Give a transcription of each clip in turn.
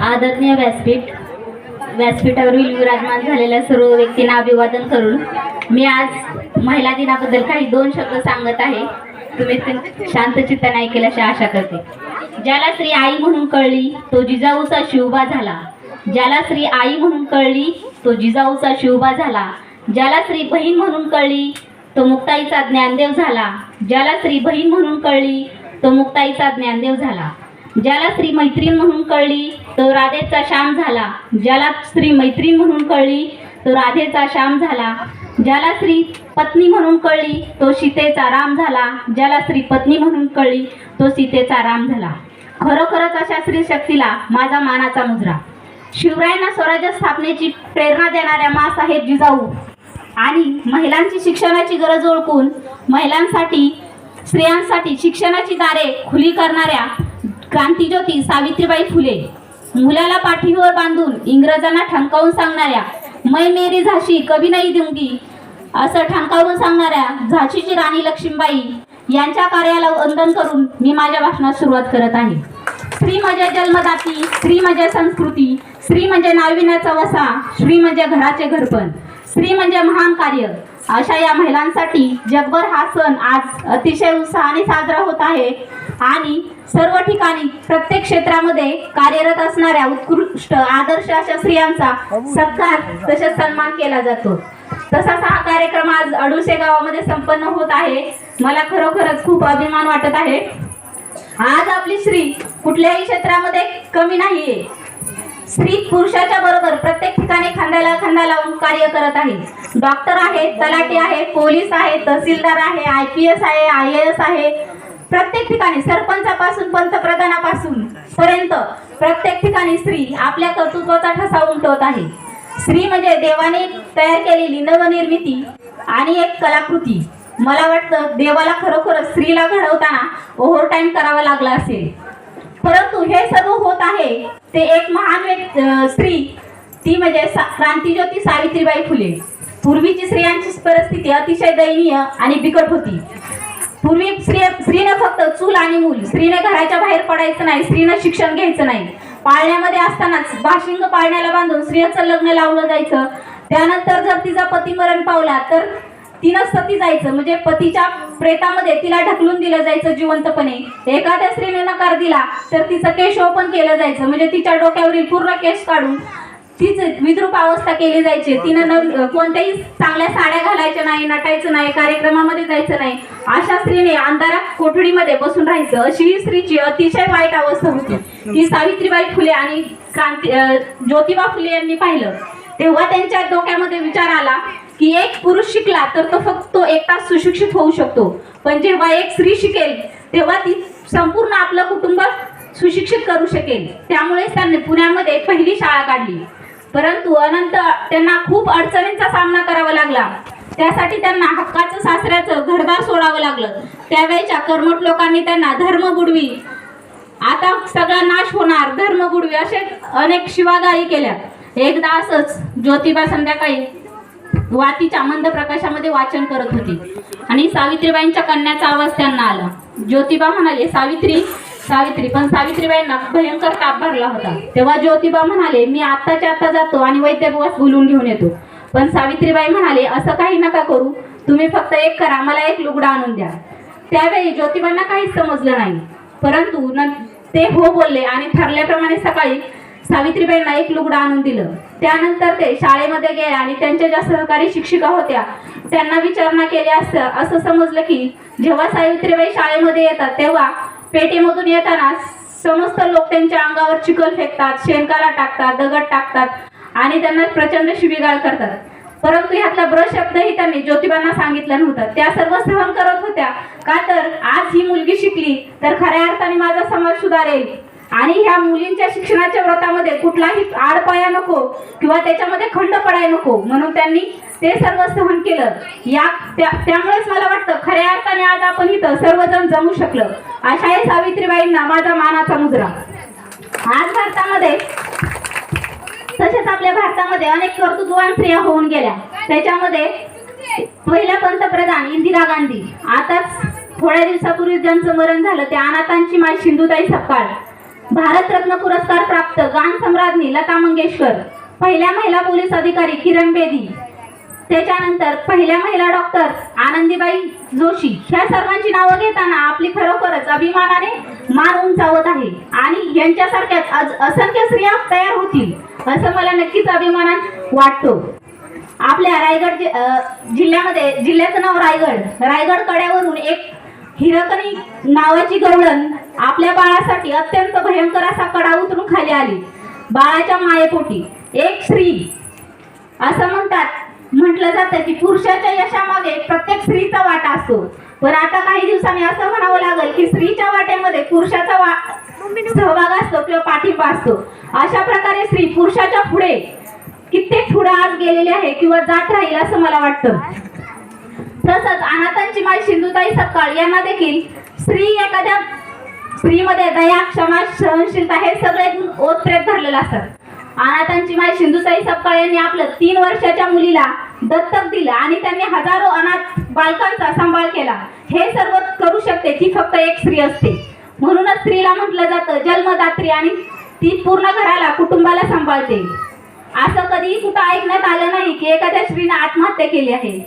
आदरणीय व्यासपीठ व्यासपीठावरील विराजमान झालेल्या सर्व व्यक्तींना अभिवादन करून मी आज महिला दिनाबद्दल काही दोन शब्द सांगत आहे. तुम्ही ते शांत चित्ताने ऐकेल अशी आशा करते. ज्याला श्री आई म्हणून कळली तो जिजाऊचा शिवबा झाला. ज्याला श्री आई म्हणून कळली तो जिजाऊचा शिवबा झाला. ज्याला श्री बहीण म्हणून कळली तो मुक्ताईचा ज्ञानदेव झाला. ज्याला श्री बहीण म्हणून कळली तो मुक्ताईचा ज्ञानदेव झाला. ज्याला स्त्री मैत्रीण म्हणून कळली तो राधेचा श्याम झाला. ज्याला श्री मैत्रीण म्हणून कळली तो राधेचा श्याम झाला. ज्याला स्त्री पत्नी म्हणून कळली तो सीतेचा राम झाला. ज्याला स्त्री पत्नी म्हणून कळली तो सीतेचा राम झाला. खरोखरच अशा स्त्री शक्तीला माझा मानाचा मुजरा. शिवरायांना स्वराज्य स्थापनेची प्रेरणा देणाऱ्या मासाहेब जिजाऊ आणि महिलांची शिक्षणाची गरज ओळखून महिलांसाठी स्त्रियांसाठी शिक्षणाची दारे खुली करणाऱ्या क्रांतीज्योती सावित्रीबाई फुले. मुलाला पाठीवर बांधून इंग्रजांना ठणकावून सांगणाऱ्या मै मेरी झाशी कभी नाही देऊंगी असं ठणकावून सांगणाऱ्या झाशीची राणी लक्ष्मीबाई यांच्या कार्याला वंदन करून मी माझ्या भाषणात सुरुवात करत आहे. स्त्री म्हणजे जन्मदाती स्त्री म्हणजे संस्कृती स्त्री म्हणजे नाविन्याचा वसा स्त्री म्हणजे घराचे घरपण स्त्री म्हणजे महान कार्य. अशा या महिलांसाठी जगभर हा सण आज अतिशय उत्साहाने साजरा होत आहे आणि सर्व ठिकाणी प्रत्येक क्षेत्रामध्ये कार्यरत असणाऱ्या उत्कृष्ट आदर्श अशा स्त्रियांचा सत्कार तसेच सन्मान केला जातो. तसाच हा कार्यक्रम आज अडुसे गावामध्ये संपन्न होत आहे. मला खरोखरच खूप अभिमान वाटत आहे. आज आपली स्त्री कुठल्याही क्षेत्रामध्ये कमी नाहीये. स्त्री पुरुषाच्या बरोबर प्रत्येक ठिकाणी खांद्याला खांदा लावून कार्य करत आहे. डॉक्टर आहे तलाठी आहे पोलीस आहे तहसीलदार आहे आय पी एस आहे आय ए एस आहे. प्रत्येक ठिकाणी सरपंचापासून पंतप्रधानापासून पर्यंत प्रत्येक ठिकाणी स्त्री आपल्या कर्तृत्वाचा ठसा उमटवत आहे. स्त्री म्हणजे देवाने तयार केलेली नवनिर्मिती आणि एक कलाकृती. मला वाटतं देवाला खरोखरच स्त्रीला घडवताना ओव्हर टाईम करावा लागला असेल. परंतु हे सर्व होत आहे ते एक महान व्यक्ती स्त्री. ती म्हणजे क्रांतीज्योती सावित्रीबाई फुले. पूर्वीची स्त्रियांची परिस्थिती अतिशय दयनीय आणि बिकट होती. पूर्वी स्त्री स्त्रीनं फक्त चूल आणि मूल. स्त्रीने घराच्या बाहेर पडायचं नाही स्त्रीनं शिक्षण घ्यायचं नाही. पाळण्यामध्ये असतानाच भाषिंग पाळण्याला बांधून स्त्रियांचं लग्न लावलं जायचं. त्यानंतर जर तिचा पती मरण पावला तर तिनं सती जायचं. म्हणजे पतीच्या प्रेतामध्ये तिला ढकलून दिलं जायचं जिवंतपणे. एखाद्या स्त्रीने नकार दिला तर तिचं केश ओपन केलं जायचं. म्हणजे तिच्या डोक्यावरील पूर्ण केस काढून तीच विद्रूप अवस्था केली जायची. तिनं न कोणत्याही चांगल्या साड्या घालायच्या नाही नटायचं नाही कार्यक्रमामध्ये जायचं नाही. अशा स्त्रीने अंधारात कोठडीमध्ये बसून राहायचं. अशी ही स्त्रीची अतिशय वाईट अवस्था होती. ती सावित्रीबाई फुले आणि क्रांती ज्योतिबा फुले यांनी पाहिलं. तेव्हा त्यांच्या डोक्यामध्ये विचार आला की एक पुरुष शिकला तर तो फक्त तो एकटा सुशिक्षित होऊ शकतो. पण जेव्हा एक स्त्री शिकेल तेव्हा ती संपूर्ण आपलं कुटुंब सुशिक्षित करू शकेल. त्यामुळे त्यांनी पुण्यामध्ये पहिली शाळा काढली. परंतु अनंत त्यांना खूप अडचणींचा सामना करावा लागला. त्यासाठी त्यांना हक्काचं सासऱ्याचं घरदार सोडावं लागलं. त्यावेळेच्या कर्मठ लोकांनी त्यांना धर्म बुडवी आता सगळा नाश होणार. धर्म बुडवी असे अनेक शिवागाई केल्या. एकदा असंच ज्योतिबा संध्याकाळी वातीच्या मंद प्रकाशामध्ये वाचन करत होती. आणि सावित्रीबाईंच्या कन्याचा आवाज त्यांना आला. ज्योतिबा म्हणाले सावित्री सावित्री. पण सावित्रीबाईंना भयंकर ताप भरला होता. तेव्हा ज्योतिबा म्हणाले मी आत्ताच्या आत्ता जातो आणि वैद्यभवास बोलून घेऊन येतो. पण सावित्रीबाई म्हणाले असं काही नका करू. तुम्ही फक्त एक करा. मला एक लुगडा आणून द्या. त्यावेळी ज्योतिबांना काहीच समजलं नाही. परंतु न ते हो बोलले आणि ठरल्याप्रमाणे सकाळी सावित्रीबाईंना एक लुगडं आणून दिलं. त्यानंतर ते शाळेमध्ये गेले आणि त्यांच्या ज्या सहकारी शिक्षिका होत्या त्यांना विचारणा केली असतं असं समजलं की जेव्हा सावित्रीबाई शाळेमध्ये येतात तेव्हा पेटीमधून येताना समस्त लोक त्यांच्या अंगावर चिखल फेकतात शेणकाला टाकतात दगड टाकतात आणि त्यांना प्रचंड शिबिगाळ करतात. परंतु ह्यातला ब्र शब्दही त्यांनी ज्योतिबांना सांगितला नव्हता. त्या सर्व सहन करत होत्या. का तर आज ही मुलगी शिकली तर खऱ्या अर्थाने माझा समाज सुधारेल. आणि ह्या मुलींच्या शिक्षणाच्या व्रतामध्ये कुठलाही आडपाया नको किंवा त्याच्यामध्ये खंड पडाय नको. म्हणून त्यांनी ते सर्व सहन केलं. या त्या- त्यामुळेच मला वाटतं खऱ्या अर्थाने आज आपण इथं सर्वजण जमू शकलं. अशा या सावित्रीबाईंना माझा मानाचा मुद्रा. आज भारतामध्ये तसेच आपल्या भारतामध्ये अनेक कर्तृत्ववान स्त्रिया होऊन गेल्या. त्याच्यामध्ये पहिल्या पंतप्रधान इंदिरा गांधी. आताच थोड्या दिवसापूर्वी ज्यांचं मरण झालं त्या अनाथांची माय सिंधुताई सपकाळ. भारतरत्न पुरस्कार प्राप्त गान सम्राज्ञी लता मंगेशकर. पहिल्या महिला पोलीस अधिकारी किरण बेदी. त्याच्यानंतर पहिल्या महिला डॉक्टर आनंदीबाई जोशी. ह्या सर्वांची नावं घेताना आपली खरोखरच अभिमानाने मान उंचावत आहे. आणि यांच्यासारख्याच असंख्य स्त्रिया तयार होतील. असं मला नक्कीच अभिमानात वाटतो. आपल्या रायगड जि- जिल्ह्यामध्ये जिल्ह्याचं नाव रायगड. रायगड कड्यावरून एक हिरकणी नावाची गवळण आपल्या बाळासाठी अत्यंत भयंकर असा कडा उतरून खाली आली. बाळाच्या मायेपोटी एक स्त्री असं म्हणतात. म्हटलं जातं की पुरुषाच्या यशामागे प्रत्येक स्त्रीचा वाटा असतो. पण आता काही दिवसांनी असं म्हणावं लागेल की स्त्रीच्या वाट्यामध्ये पुरुषाचा वा सहभाग असतो किंवा पाठिंबा असतो. अशा प्रकारे स्त्री पुरुषाच्या पुढे कित्येक पुढे आज गेलेले आहे किंवा जात राहील असं मला वाटतं. तसंच अनाथांची माय सिंधुताई सपकाळ यांना देखील स्त्री एखाद्या स्त्रीमध्ये दया क्षमा सहनशीलता हे सगळे ओतप्रेत भरलेले असतात अनाथांची माय सिंधुताई सपकाळ यांनी आपलं तीन वर्षाच्या मुलीला दत्तक दिलं आणि त्यांनी हजारो अनाथ बालकांचा सांभाळ केला. हे सर्व करू शकते ती फक्त एक स्त्री असते. म्हणूनच स्त्रीला म्हटलं जातं जन्मदात्री आणि ती पूर्ण घराला कुटुंबाला सांभाळते. असं कधीही कुठं ऐकण्यात आलं नाही की एखाद्या स्त्रीने आत्महत्या केली आहे.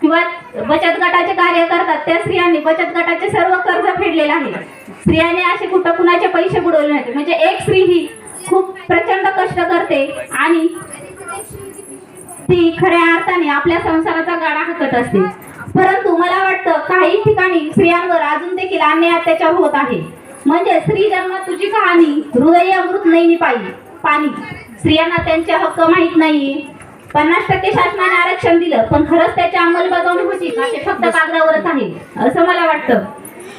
किंवा बचत गटाचे कार्य करतात त्या स्त्रियांनी बचत गटाचे सर्व कर्ज फेडलेले आहे. स्त्रियांनी असे कुठं कुणाचे पैसे बुडवले नाहीत. म्हणजे एक स्त्री ही खूप प्रचंड कष्ट करते आणि ती खऱ्या अर्थाने आपल्या संसाराचा गाडा हाकत असते. परंतु मला वाटतं काही ठिकाणी स्त्रियांवर अजून देखील अन्याय अत्याचार होत आहे. म्हणजे स्त्री जन्म तुझी कहाणी हृदय अमृत नाही पाहिजे पाणी. स्त्रियांना त्यांचे हक्क माहीत नाही. पन्नास टक्के शासनाने आरक्षण दिलं पण खरंच त्याची अंमलबजावणी होती का ते फक्त कागदावरच आहे असं मला वाटतं.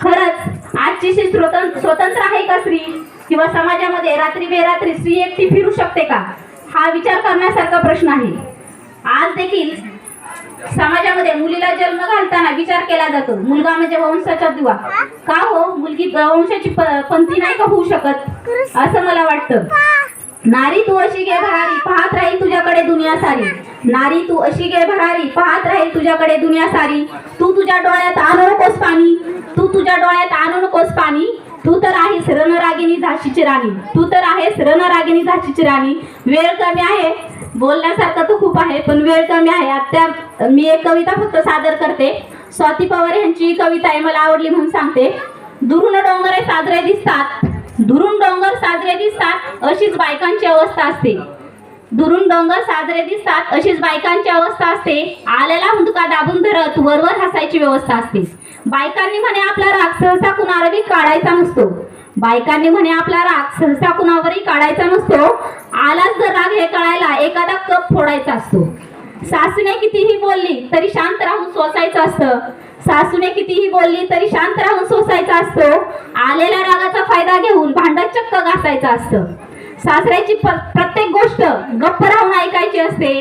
खरंच आजची स्वतंत्र स्वतंत्र आहे का स्त्री? किंवा समाजामध्ये रात्री बेरात्री स्त्री एकटी फिरू शकते का? हा विचार करण्यासारखा प्रश्न आहे. आज देखील समाजामध्ये मुलीला जन्म घालताना विचार केला जातो. मुलगा म्हणजे वंशाचा दुवा. का हो? मुलगी वंशाची पंथी नाही का होऊ शकत? असं मला वाटतं. नारी तू अशी घे भरारी पाहत राहील तुझ्याकडे दुनिया सारी. नारी तू अशी घे भरारी पाहत राहील तुझ्याकडे दुनिया सारी. तू तुझ्या डोळ्यात आणू नकोस पाणी. तू तुझ्या डोळ्यात आणू नकोस पाणी. तू तर आहेस रणरागिणी झाशीची राणी. तू तर आहेस रणरागिणी झाशीची राणी. वेळ कमी आहे. बोलण्यासारखं तर खूप आहे पण वेळ कमी आहे. आता मी एक कविता फक्त सादर करते. स्वाती पवार यांची कविता आहे मला आवडली म्हणून सांगते. दुरून डोंगरे साजरे दिसतात. दुरून डोंगर साजरे दिसतात अशीच बायकांची अवस्था असते. दुरून डोंगर साजरे दिसतात अशीच बायकांची अवस्था असते. आलेला हुंदका दाबून धरत वरवर हसायची व्यवस्था असते. बायकांनी म्हणे आपला राग सहसा कुणावरही काढायचा नसतो. बायकांनी म्हणे आपला राग सहसा कुणावरही काढायचा नसतो. आलाच जर राग हे कळायला एखादा कप फोडायचा असतो. सासूने कितीही बोलली तरी शांत राहून सोसायचं असतं. सासूने कितीही बोलली तरी शांत राहून सोसायचा असतो. आलेल्या रागाचा फायदा घेऊन भांडत चक्क घासायचं असतं. सासऱ्याची प्रत्येक गोष्ट गप्प राहून ऐकायची असते.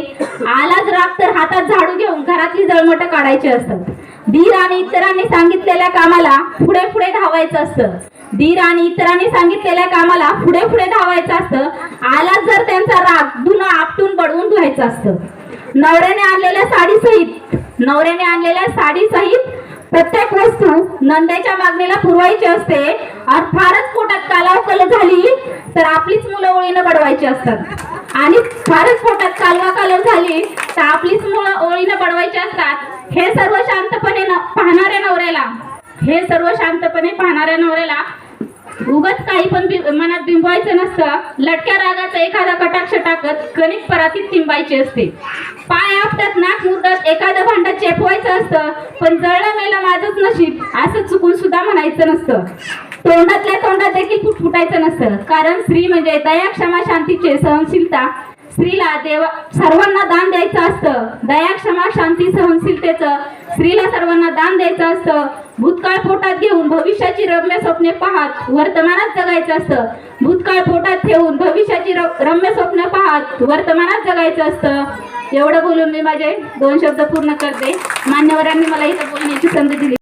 आलाच राग तर हातात झाडू घेऊन घरातली जळमट काढायची असतात धीर आणि इतरांनी सांगितलेल्या कामाला पुढे पुढे धावायचं असतं. धीर आणि इतरांनी सांगितलेल्या कामाला पुढे पुढे धावायचं असतं. आलाच जर त्यांचा राग धुणं आपटून बडवून धुवायचं असतं. नवऱ्याने आणलेल्या साडी सहित नवऱ्याने आणलेल्या साडी सहित प्रत्येक वस्तू नंद्याच्या मागणीला पुरवायची असते. आणि फारच पोटात कालावकल झाली तर आपलीच मुलं ओळीनं बडवायची असतात. आणि फारच पोटात कालवा कालव झाली तर आपलीच मुलं ओळीनं बडवायची असतात. हे सर्व शांतपणे पाहणाऱ्या नवऱ्याला हे सर्व शांतपणे पाहणाऱ्या नवऱ्याला उगाच काही पण मनात बिंबवायचं नसतं. लटक्या रागाचा एखादा कटाक्ष टाकत कणिक परातीत तिंबायची असते. पाय आपतात नाक मुरडत एखादं भांड चेपवायचं असतं. पण जळलं मेलं माझंच नशीब असं चुकून सुद्धा म्हणायचं नसतं. तोंडातल्या तोंडात देखील फुटफुटायचं नसतं. कारण स्त्री म्हणजे दया क्षमा शांतीचे सहनशीलता स्त्रीला देवा सर्वांना दान द्यायचं असतं. दया क्षमा शांती सहनशीलतेचं. स्त्रीला सर्वांना दान द्यायचं असतं. भूतकाळ पोटात घेऊन भविष्याची रम्य स्वप्ने पाहत वर्तमानात जगायचं असतं. भूतकाळ पोटात ठेवून भविष्याची रम्य स्वप्न पाहत वर्तमानात जगायचं असतं. एवढं बोलून मी माझे दोन शब्द पूर्ण करते. मान्यवरांनी मला इथं बोलण्याची संधी दिली.